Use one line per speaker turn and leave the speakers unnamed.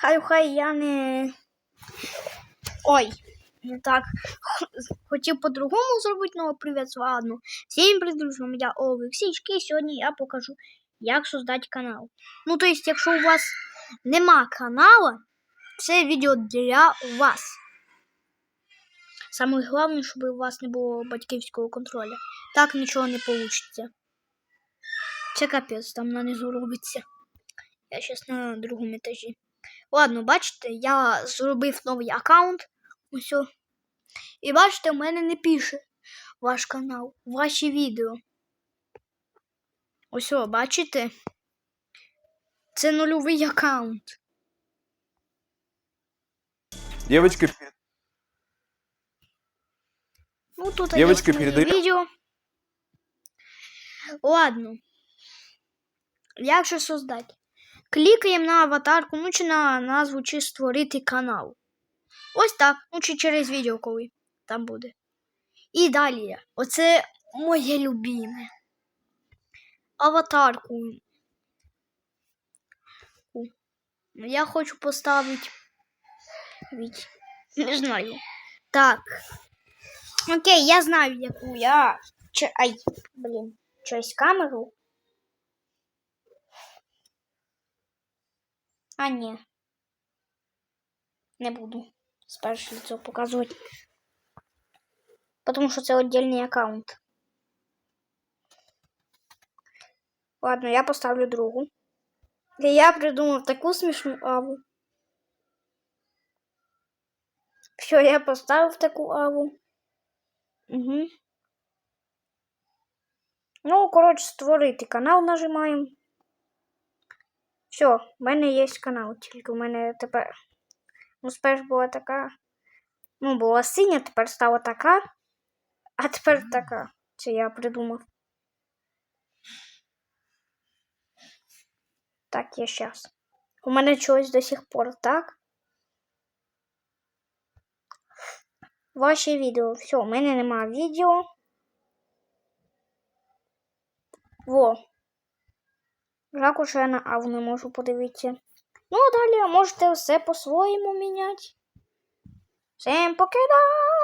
Хай хай я не. Ой, не так. Хотів по-другому зробити, але привіт, ладно. Всім привіт, друзі, я Олексійчик, і сьогодні я покажу, як создати канал. Ну, то есть, якщо у вас нема канала, це відео для вас. Саме головне, щоб у вас не було батьківського контролю. Так нічого не вийде. Це капець, там нанизу робиться. Я зараз на другому етажі. Ладно, бачите, я зробив новий аккаунт. Ось. І бачите, в мене не пише ваш канал, ваші відео. Ось, бачите? Це нульовий аккаунт.
Девочка,
Ну, тут
Девочка, передай-
видео. Ладно. Як же создать? Клікаємо на аватарку, ну чи на назву, чи створити канал. Ось так. Ну чи через відео, коли там буде. І далі. Оце моє любиме. Аватарку. Я хочу поставити. Від... Не знаю. Так. Окей, я знаю, яку я. Чи... Ай, блін, щось камеру. А, ні. Не буду спершу лицо показувати. Тому що це віддільний аккаунт. Ладно, я поставлю другу. І я придумав таку смішну аву. Все, я поставив таку аву. Угу. Ну, коротше, створити канал нажимаємо. Все, в мене є канал, тільки в мене тепер. Ну, спершу була така. Ну, була синя, тепер стала така. А тепер така. Це я придумав. Так, я щас. У мене чогось до сих пор, так? Ваші відео. Все, у мене немає відео. Во. Жалко, що на аву не можу подивитися. Ну, а далі можете все по-своєму міняти. Всім покидай!